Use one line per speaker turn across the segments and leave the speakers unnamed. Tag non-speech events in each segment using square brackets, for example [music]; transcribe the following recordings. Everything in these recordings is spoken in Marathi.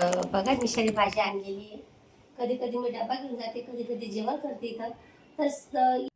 बघा मिशाली भाजी आणलेली आहे. कधी कधी मी डबा घेऊन जाते कधी कधी जेवण करते इथं. तर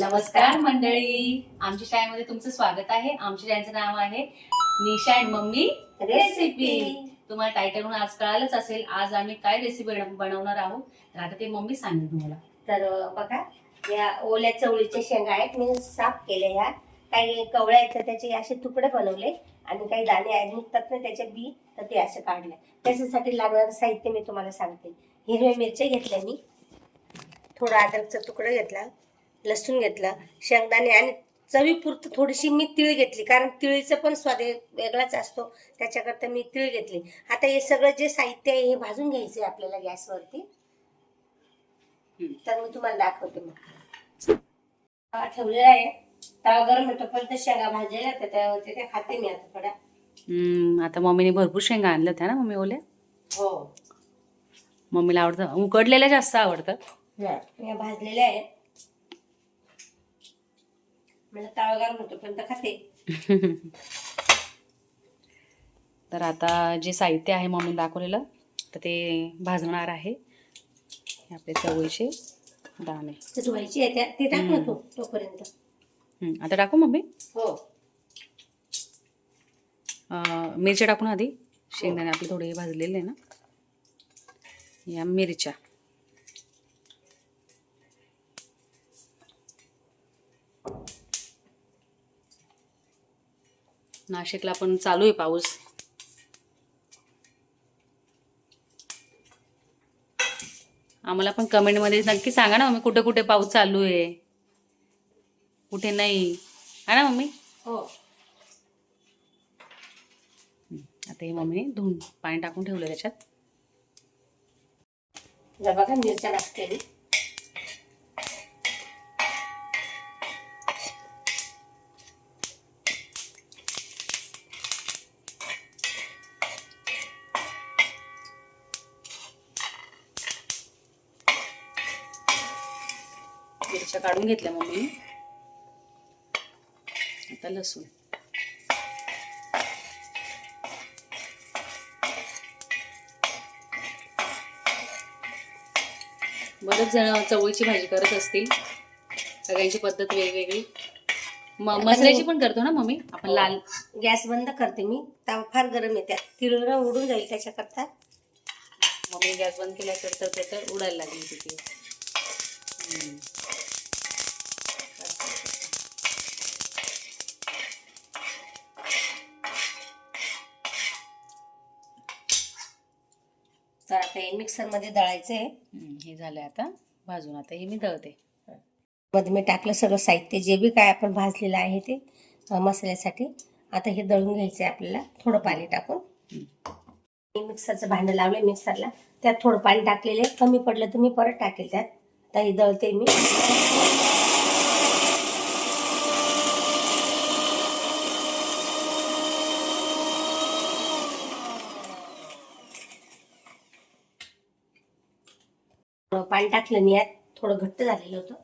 नमस्कार मंडळी. आमच्या शाळेमध्ये तुमचं स्वागत आहे. आमच्या शाळेचं नाव आहे निशा अँड मम्मी रेसिपी. तुम्हाला टायटलवरून आज कळालंच असेल. आज आम्ही काय रेसिपी बनवणार आहोत? तर आता ते मम्मी सांगेल तुम्हाला.
तर बघा या ओल्या चवळीच्या शेंगा आहेत. मी साफ केल्या ह्या. काही कवळ्या आहेत तर त्याचे असे तुकडे बनवले. आणि काही दाणे आहेत. निघतात ना त्याचे बी तर ते असे काढले. त्याच्यासाठी लागणारं साहित्य मी तुम्हाला सांगते. हिरव्या मिरच्या घेतल्या मी. थोडा अद्रकचा तुकडा घेतला. लसूण घेतला. शेंगदाणे आणि चवीपुरतं थोडीशी मी तीळ घेतली. कारण तिळीचं पण स्वाद वेगळाच असतो. त्याच्याकरता मी तीळ घेतली. आता हे सगळं जे साहित्य आहे हे भाजून घ्यायचं आहे आपल्याला गॅसवरती. तर मी तुम्हाला दाखवते मग. ठेवलेला आहे. तवा गरम होतो पण ते शेंगा भाजलेल्या त्या खाते मी आता थोड्या.
हम्म, आता मम्मीने भरपूर शेंगा आणल्या त्या ना मम्मी ओल्या?
हो.
मम्मीला आवडतं. उकडलेल्या जास्त आवडतं
या भाजलेल्या आहे. मला तवा गरम होतो पण खाते. [laughs]
तर आता जे साहित्य आहे मम्मीने दाखवलेलं तर ते भाजणार आहे. हे आपले चवळीचे. दाणे.
ते धुवायची आहे त्या ते टाक ना तू तोपर्यंत.
हम्म, आता टाकू मम्मी?
हो.
अं, मिरच्या टाकून आधी? शेंगदाणे आपले थोडे भाजलेले आहे ना. या मिरच्या. नाशिकला पण चालू आहे पाऊस. आम्हाला पण कमेंटमध्ये नक्की सांगा ना मम्मी कुठे कुठे पाऊस चालू आहे? कुठे नाही? है ना मम्मी?
हो.
आता हे मम्मीने धुवून पाणी टाकून ठेवलं त्याच्यात.
बघा मिरच्या लागते
मिरच्या काढून घेतल्या मम्मी आता लसूण. बरेच जण चवळीची भाजी करत असतील. सगळ्यांची पद्धत वेगवेगळी. म मसाल्याची पण करतो ना मम्मी? आपण लाल
गॅस बंद करते मी. तवा फार गरम येते. तिळ उडून जाईल त्याच्याकरता.
मम्मी गॅस बंद केल्यानंतर तर उडायला लागली तिथे.
तर आता हे मिक्सरमध्ये दळायचं आहे
हे झालं आता. भाजून आता हे मी दळते.
मध्ये मी टाकलं सगळं साहित्य जे बी काय आपण भाजलेलं आहे ते मसाल्यासाठी. आता हे दळून घ्यायचं आहे आपल्याला थोडं पाणी टाकून. मिक्सरचं भांडं लावलं मिक्सरला. त्यात थोडं पाणी टाकलेलं आहे. कमी पडलं तर मी परत टाकेल त्यात. आता हे दळते मी. पाणी टाकलं मी यात थोडं घट्ट झालेलं होतं.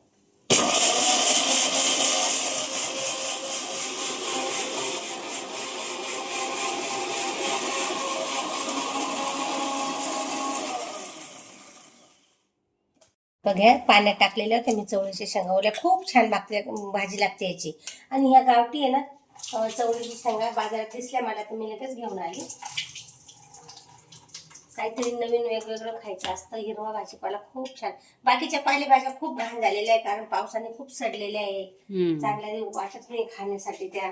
बघ्या पाण्यात टाकलेल्या होत्या मी चवळीच्या शेंगावल्या खूप छान लागते भाजी लागते याची. आणि ह्या गावठी आहे ना अं, चवळीची शेंगा बाजारात दिसल्या मला तर मी लगेच घेऊन आली. काहीतरी नवीन वेगवेगळं खायचं असतं. हिरवा भाजीपाला खूप छान. बाकीच्या पालेभाज्या खूप घाण झालेल्या आहे कारण पावसाने खूप सडलेल्या आहे. चांगल्या वाटत नाही खाण्यासाठी त्या.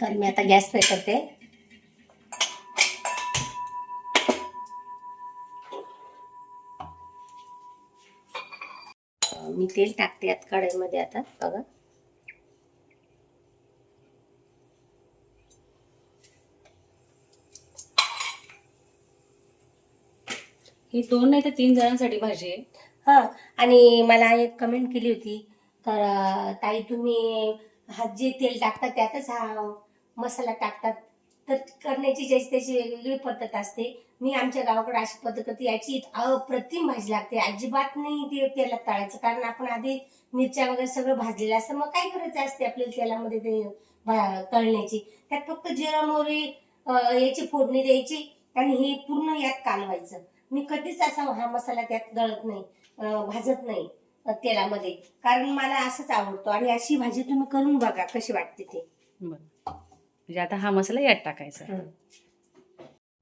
तर मी आता गॅस पे करते. मी तेल टाकते यात कढईमध्ये आता बघा.
ही दोन नाही तर तीन जणांसाठी भाजी आहे.
हा आणि मला एक कमेंट केली होती. तर अं, ताई तुम्ही हा जे तेल टाकता त्यातच हा मसाला टाकतात. तर करण्याची ज्याची त्याची वेगवेगळी पद्धत असते. मी आमच्या गावाकडे अशी पद्धत करते याची अप्रतिम भाजी लागते. अजिबात नाही ते तेलात तळायचं कारण आपण आधी मिरच्या वगैरे सगळं भाजलेलं असतं. मग काय करायचं असते आपल्याला तेलामध्ये ते भा- तळण्याची? त्यात फक्त जिरा मोहरी अं, याची फोडणी द्यायची आणि हे पूर्ण यात कालवायचं. मी कधीच असा हा मसाला त्यात दळत नाही भाजत नाही तेलामध्ये. कारण मला असंच आवडतो आणि अशी भाजी तुम्ही करून बघा कशी वाटते ते.
म्हणजे आता हा मसाला यात टाकायचा.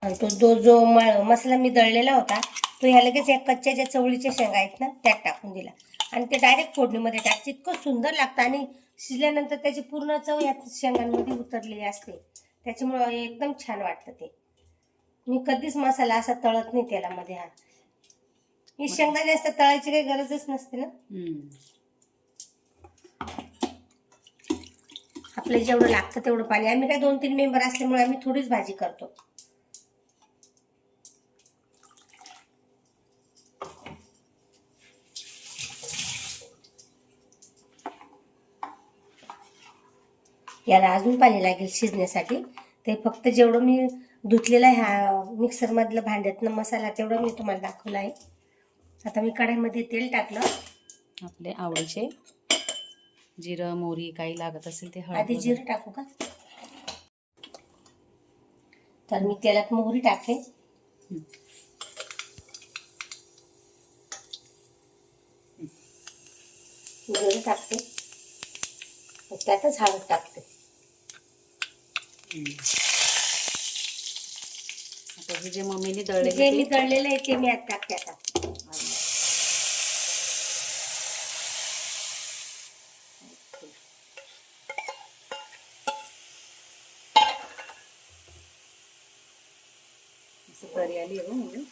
तो जो जो मसाला मी दळलेला होता तो ह्या लगेच या कच्च्या ज्या चवळीच्या शेंगा आहेत ना त्यात टाकून दिला. आणि ते डायरेक्ट फोडणीमध्ये टाकते इतकं सुंदर लागतं आणि शिजल्यानंतर त्याची पूर्ण चव या शेंगांमध्ये उतरलेली असते. त्याच्यामुळं एकदम छान वाटतं ते. मी कधीच मसाला असा तळत नाही तेलामध्ये हा. ही शेंगदाणे असतात तळायची काही गरजच नसते ना. आपलं जेवढं लागतं तेवढं पाणी. आम्ही काय दोन तीन मेंबर असल्यामुळे आम्ही थोडीच भाजी करतो. याला अजून पाणी लागेल शिजण्यासाठी. ते फक्त जेवढं मी धुतलेला ह्या मिक्सर मधलं भांड्यातनं मसाला तेवढं मी तुम्हाला दाखवला आहे. आता मी कढाईमध्ये तेल टाकलं.
आपले आवडीचे जिरं मोहरी काही लागत असेल ते हळद
आधी. जिरं टाकू का? तर मी तेलात मोहरी टाकते
हं.
जिरं टाकते त्यातच हळद टाकते.
आता हे जे मम्मीने
जे
दळले
मी तळलेलं आहे ते मी आत टाकते आता
तरी आली आहे म्हणजे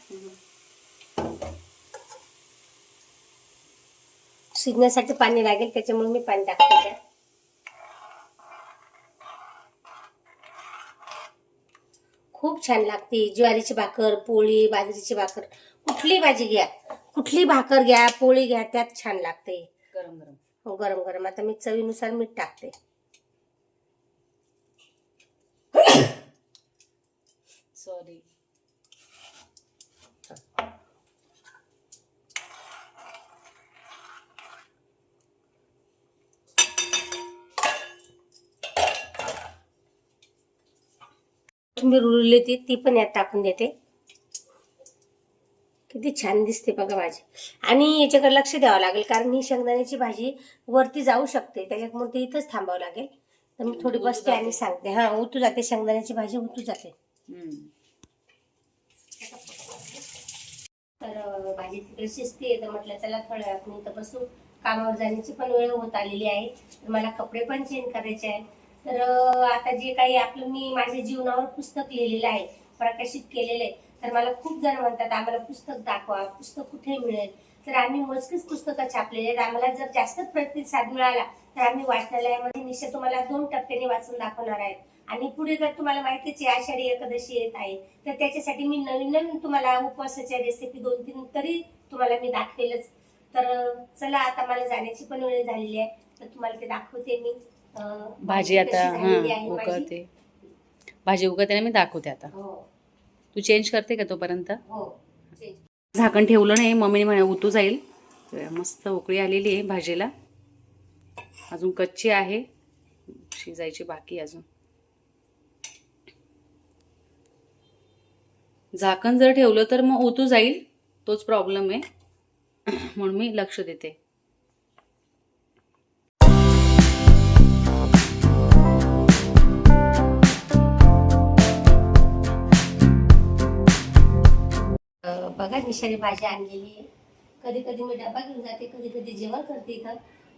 शिजण्यासाठी पाणी लागेल त्याच्यामुळे मी पाणी टाकते. त्यात खूप छान लागते. ज्वारीची भाकर पोळी बाजरीची भाकर. कुठली भाजी घ्या कुठली भाकर घ्या पोळी घ्या त्यात छान लागते.
गरम गरम.
हो गरम गरम. आता मी चवीनुसार मीठ टाकते. [coughs]
सॉरी
तुम्ही उरली ती ती पण यात टाकून देते. किती छान दिसते बघा भाजी. आणि याच्याकडे लक्ष द्यावं लागेल कारण ही शेंगदाण्याची भाजी वरती जाऊ शकते त्याच्यामुळे ते इथंच थांबावं लागेल. तर मी थोडी बसते आणि. सांगते. हा उतू जाते शेंगदाण्याची भाजी उतू जाते. तर भाजी तिकडे शिजते तर म्हटलं चला थोड्या वेळात मी इथं बसू कामावर जाण्याची पण वेळ होत आलेली आहे. मला कपडे पण चेंज करायचे आहे तर आता जे काही आपलं मी माझ्या जीवनावर पुस्तक लिहिलेलं आहे प्रकाशित केलेलं आहे तर मला खूप जण म्हणतात आम्हाला पुस्तक दाखवा पुस्तक कुठे मिळेल? तर आम्ही मोजकीच पुस्तकं छापलेले आहेत. आम्हाला जर जास्त प्रतिसाद मिळाला तर आम्ही वाचनालयामध्ये निश्चित तुम्हाला दोन टप्प्याने वाचून दाखवणार आहेत. आणि पुढे जर तुम्हाला माहितीच आहे आषाढी एकादशी येत आहे तर त्याच्यासाठी मी नवीन नवीन तुम्हाला उपवासाच्या रेसिपी दोन तीन तरी तुम्हाला मी दाखवेलच. तर चला आता मला जाण्याची पण वेळ झालेली आहे. तर तुम्हाला ते दाखवते मी.
भाजी आता हा. उकळते. भाजी. उकळते मी दाखवते आता.
हो.
तू चेंज करते का तोपर्यंत?
हो
झाकण ठेवलं नाही मम्मीने म्हणे उतू जाईल. मस्त उकळी आलेली आहे भाजीला. अजून कच्ची आहे. शिजायची बाकी अजून. झाकण जर ठेवलं तर मग ओतू जाईल तोच प्रॉब्लेम आहे. म्हणून मी लक्ष देते.
बघा निशाणी भाजी आणलेली आहे. कधी कधी मी डबा घेऊन जाते कधी कधी जेवण करते इथं.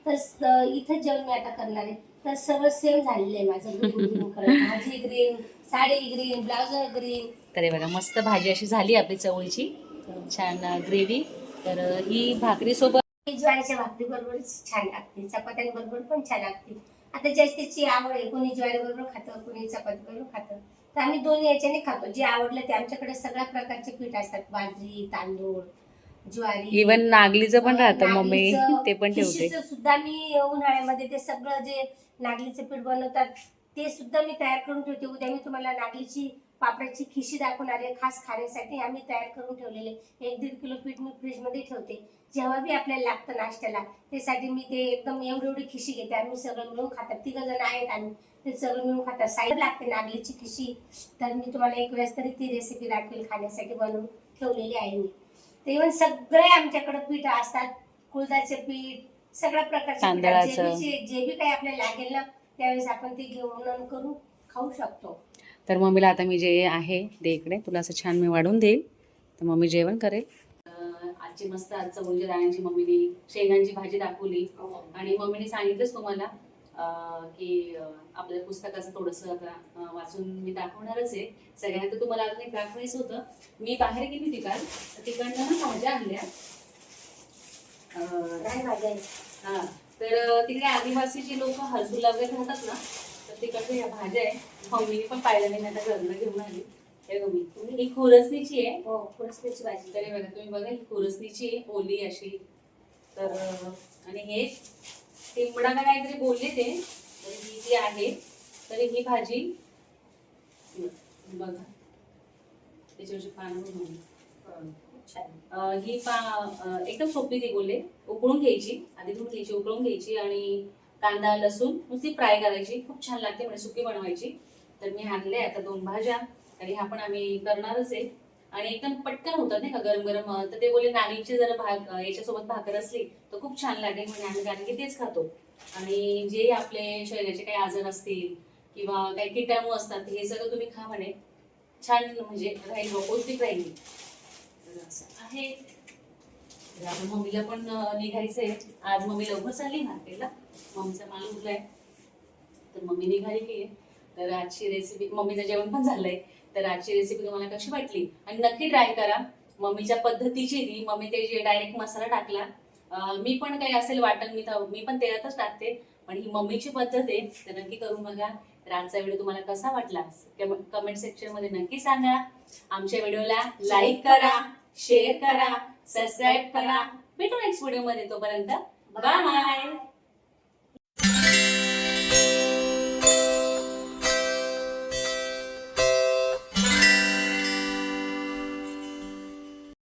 तर इथंच जेवण मी आता करणार आहे. तर सगळं सेम झालेलं आहे माझं. भाजी green sari green blouse green
तर हे बघा मस्त भाजी अशी झाली आपली चवळीची. छान ग्रेव्ही तर ही भाकरीसोबत
ज्वारीच्या भाकरी बरोबरच छान लागते. चपात्यांबरोबर पण छान लागते. आता त्याची आवड आहे कोणी ज्वारी बरोबर खातं कोणी चपाती बरोबर खातं. तर आम्ही दोन्ही याच्याने खातो. जे आवडलं ते आमच्याकडे सगळ्या प्रकारचे पीठ असतात. बाजरी तांदूळ ज्वारी.
इवन नागलीचं पण राहतं मम्मी
नागलीचं,
ते पण ठेवते.
खिशीचं सुद्धा मी उन्हाळ्यामध्ये ते सगळं जे नागलीचं पीठ बनवतात ते सुद्धा मी तयार करून ठेवते. उद्या मी तुम्हाला नागलीची पापडाची खिशी दाखवणार आहे. खास खाण्यासाठी आम्ही तयार करून ठेवलेले. एक दीड किलो पीठ मी फ्रीजमध्ये ठेवते. जेव्हा बी आपल्याला लागतं नाश्त्याला त्यासाठी मी ते एकदम एवढी एवढी खिशी घेते. आम्ही सगळं मिळून खातात. तिघ जण आहेत आम्ही ते सगळं मिळून खातात. साईड लागते नागलीची खिशी तर मी तुम्हाला एक वेळेस तरी ती रेसिपी दाखवेल खाण्यासाठी बनवून ठेवलेली आहे मी. ते इव्हन सगळे आमच्याकडे पीठ असतात. कुळदाचे पीठ सगळ्या प्रकारचे. जे. बी- काही आपल्याला लागेल ना त्यावेळेस आपण ते घेऊन करून खाऊ शकतो.
तर मम्मीला आता मी जे आहे दे इकडे. तुला असं छान मी वाढून देईल. तर मम्मी जेवण करेल. आजची मस्त आज चवळीच्या दाण्यांची मम्मीने शेंगांची भाजी दाखवली. आणि मम्मीने सांगितलंच तुम्हाला की आपल्या पुस्तकाचं थोडंसं आता वाचून मी दाखवणारच आहे. सगळ्यांना तर तुम्हाला अजून एक दाखवायचं होतं. मी बाहेर गेली होती काल. तर तिकडनं ना भाज्या आणल्या? हा तर तिकडे आदिवासीची लोक हरसूला वगैरे राहतात ना तर तिकडच्या या भाज्या आहे मम्मीने पण पाहिलं नाही आता घरनं घेऊन आली. हे ही खुरसणीची आहे.
हो भाजी.
तरी बघा तुम्ही बघा ही खुरसणीची आहे ओली अशी. तर आणि हे टिंबडा का काहीतरी बोलले ते. तर ही जी आहे तर ही भाजी बघा. त्याच्यावरची पानं
छान
ही पा एकदम सोपी ती बोलले. उकळून घ्यायची आधी धुवून घ्यायची उकळून घ्यायची आणि कांदा लसूण नुसती फ्राय करायची. खूप छान लागते म्हणजे सुकी बनवायची. तर मी आणले आता दोन भाज्या. आणि ह्या पण आम्ही करणारच आहे. आणि एकदम पटकन होतात नाही का गरम गरम तर ते बोलले नाणीची जर भाग याच्यासोबत भाकर असली तर खूप छान लागेल म्हणजे आम्ही कारण की तेच खातो. आणि जे आपले शरीराचे काही आजार असतील किंवा काही किटाणू असतात हे सगळं तुम्ही खा म्हणे. छान म्हणजे राहील पौष्टिक राहील. असं आहे. आपण मम्मीला पण निघायचं निघायचंय. आज मम्मी लवकर चालली मार्केटला. मम्मीचा माल उरलाय. तर मम्मी निघाली की तर आजची रेसिपी मम्मीचं जेवण पण झालंय. तर आजची रेसिपी तुम्हाला कशी वाटली? आणि नक्की ट्राय करा. मम्मीच्या पद्धतीची ती मम्मी ते जे डायरेक्ट मसाला टाकला मी पण काही असेल वाटण मी मी पण तेलातच टाकते. पण ही मम्मीची पद्धत आहे तर नक्की करून बघा. तर आजचा व्हिडिओ तुम्हाला कसा वाटला? कमेंट सेक्शनमध्ये नक्की सांगा. आमच्या व्हिडिओला लाईक करा शेअर करा सबस्क्राईब करा. भेटू नेक्स्ट व्हिडिओमध्ये तोपर्यंत. बाय